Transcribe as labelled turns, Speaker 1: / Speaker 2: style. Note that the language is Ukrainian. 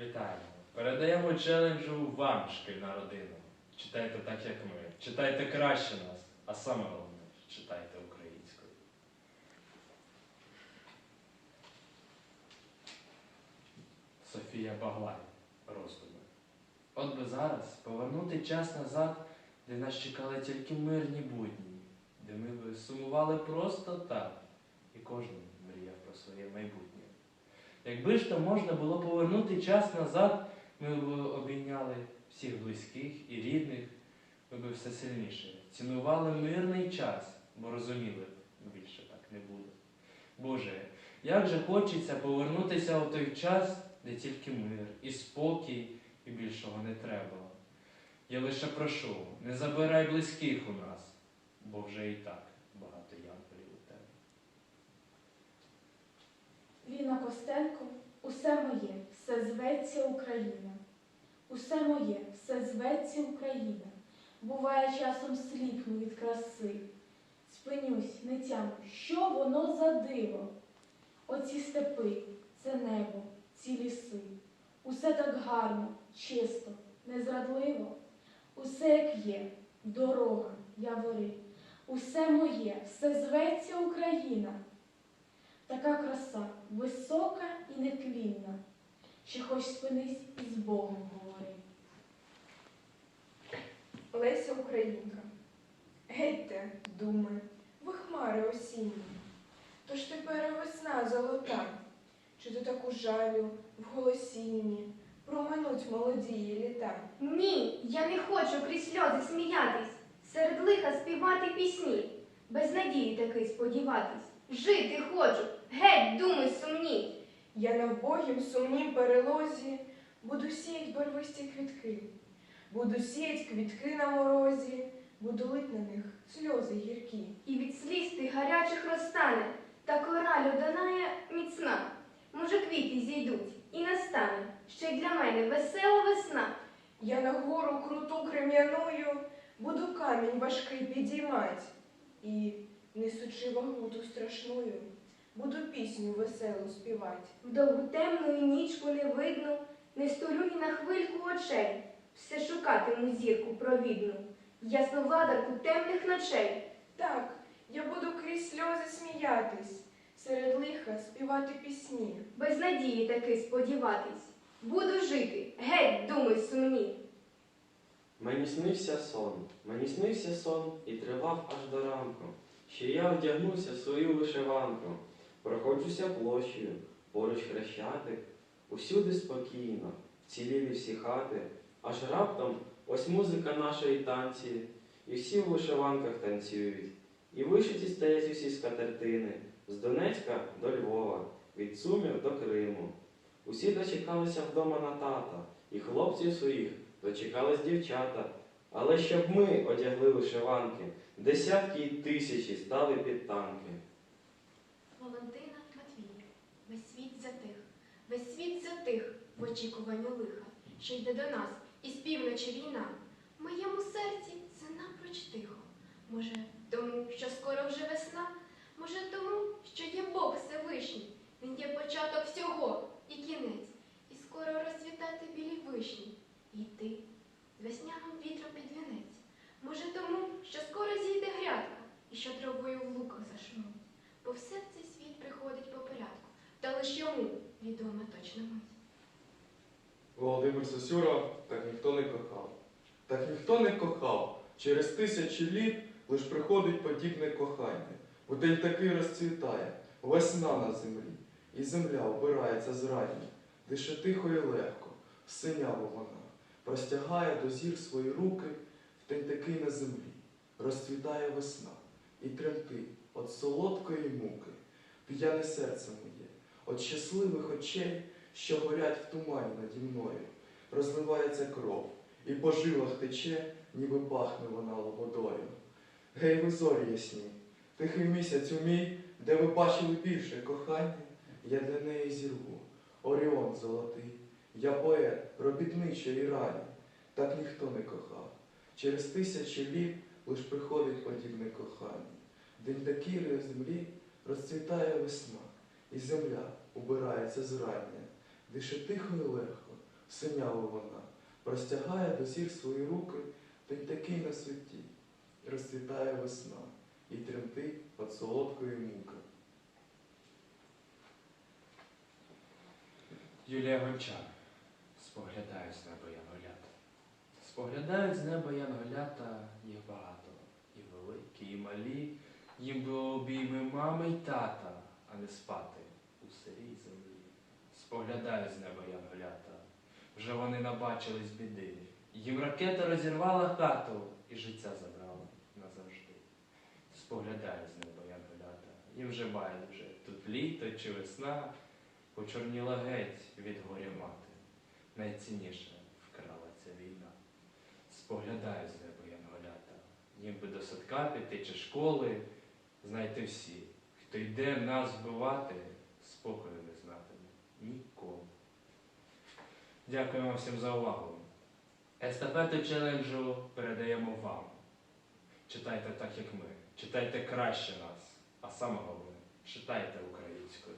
Speaker 1: Вітаємо! Передаємо челенджу вам, шкільна родина. Читайте так, як ми. Читайте краще нас, а саме головне, читайте українською. Софія Баглай. Роздуми. От би зараз повернути час назад, де нас чекали тільки мирні будні, де ми би сумували просто так, і кожен мріяв про своє майбутнє. Якби ж то можна було повернути час назад, ми б обійняли всіх близьких і рідних, ми б все сильніше цінували мирний час, бо розуміли, більше так не буде. Боже, як же хочеться повернутися у той час, де тільки мир і спокій, і більшого не треба. Я лише прошу, не забирай близьких у нас, бо вже і так багато янголів у тебе.
Speaker 2: Ліна Костенко, усе моє, все зветься Україна. Усе моє, все зветься Україна. Буває часом сліпну від краси. Спинюсь, не тямлю, що воно за диво. Оці степи, це небо, ці ліси. Усе так гарно, чисто, незрадливо. Усе як є, дорога, явори. Усе моє, все зветься Україна. Така краса, висока і нетлінна, що хоч спинись і з Богом говори.
Speaker 3: Леся Українка. Гетьте, думи, ви хмари осінні. Тож тепер і весна золота, чи то таку жалю в голосінні проминуть молодії літа.
Speaker 4: Ні, я не хочу крізь сльози сміятись, серед лиха співати пісні, без надії таки сподіватись. Жити хочу, геть, думи сумні.
Speaker 3: Я на вбогім сумнім перелозі буду сіять барвисті квітки, буду сіять квітки на морозі, буду лить на них сльози гіркі.
Speaker 4: І від сліз тих гарячих розтане, та кора людянає міцна. Може, квіти зійдуть, і настане ще й для мене весела весна.
Speaker 3: Я на гору круту крем'яною буду камінь важкий підіймать і, несучи вагу ту страшною, буду пісню веселу співать.
Speaker 4: В довгу темну і нічку не видно, не столю ні на хвильку очей, все шукатиму зірку провідну, ясну владарку темних ночей.
Speaker 3: Так, я буду крізь сльози сміятись, серед лиха співати пісні.
Speaker 4: без надії таки сподіватись. Буду жити, геть, думи сумні.
Speaker 5: Мені снився сон, мені снився сон і тривав аж до ранку, що я вдягнуся в свою вишиванку, проходжуся площею, поруч хрещатик, усюди спокійно, цілілі всі хати, аж раптом ось музика нашої танці, і всі в вишиванках танцюють, і вишиті стоять усі скатертини, з Донецька до Львова, від Сумів до Криму. Усі дочекалися вдома на тата, і хлопців своїх дочекались дівчата. Але щоб ми одягли вишиванки, десятки і тисячі стали під танки.
Speaker 6: Валентина Матвіїв, весь світ затих, весь світ затих в очікуванні лиха, що йде до нас із півночі війна. В моєму серці це напроч тихо. Може, тому, що скоро вже весна, може тому, що є Бог Всевишній, він є початок всього і кінець, і скоро розцвітати білі вишні, і йти з весняним вітром під вінець. Може тому, що скоро зійде грядка, і що травою в луках зашумить. Бо все в цей світ приходить по порядку, та лиш йому відома точна мить.
Speaker 7: Володимир Сосюра так ніхто не кохав. Так ніхто не кохав. Через тисячі літ лиш приходить подібне кохання. У день такий розцвітає, весна на землі, і земля обирається зрадні, дише тихо і легко, синяво вона, простягає до зір свої руки в день такий на землі. Розцвітає весна і тремтить от солодкої муки, п'яне серце моє, от щасливих очей, що горять в тумані наді мною, розливається кров, і по жилах тече, ніби пахне вона лободою. Гей, ви зорі ясні, тихий місяць у мій, де ви бачили більше кохання, я для неї зірву, Оріон золотий, я поет, робітничий і ранній, так ніхто не кохав. Через тисячі літ лиш приходить подібне кохання. День такий на землі розцвітає весна, і земля убирається зрання, дише тихо і легко, синява вона, простягає до зір свої руки, то й такий на світі. Розцвітає весна і тремтить від солодкої муки.
Speaker 1: Юлія Гончар. Споглядають з неба янголята. Споглядають з неба янголята, їх багато. І великі, і малі. Їм би обійми мами й тата, а не спати сирій землі. Споглядають з неба янголята. Вже вони набачились біди. Їм ракета розірвала хату і життя забрала назавжди. Споглядають з неба янголята. Їм вже байдуже, тут літо чи весна. Почорніла геть від горя мати, найцінніше вкрала ця війна. Споглядаю з неба янголята, їм би до садка піти чи школи, знайте всі, хто йде нас вбивати, спокою не знатиме нікому. Дякую вам всім за увагу. Естафету челенджу передаємо вам. Читайте так, як ми, читайте краще нас, а саме головне, читайте українською.